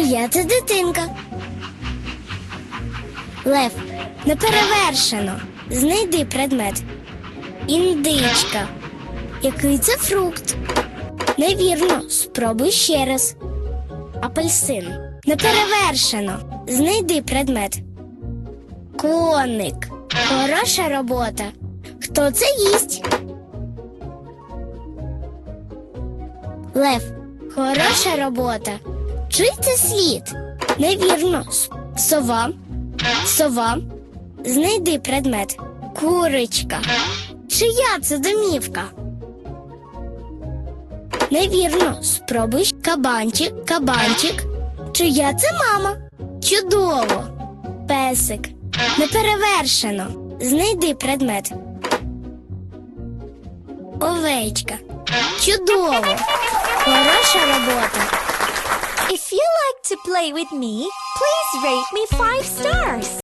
Чия це дитинка? Лев. Неперевершено. Знайди предмет. Індичка. Який це фрукт? Невірно. Спробуй ще раз. Апельсин. Неперевершено. Знайди предмет. Коник. Хороша робота. Хто це їсть? Лев. Хороша робота. Чий це слід? Невірно. Сова. Сова. Знайди предмет. Курочка. Чия це домівка? Невірно. Спробуй. Кабанчик, кабанчик. Чия це мама? Чудово. Песик. Неперевершено. Знайди предмет. Овечка. Чудово. Хороша робота. To play with me, please rate me 5 stars.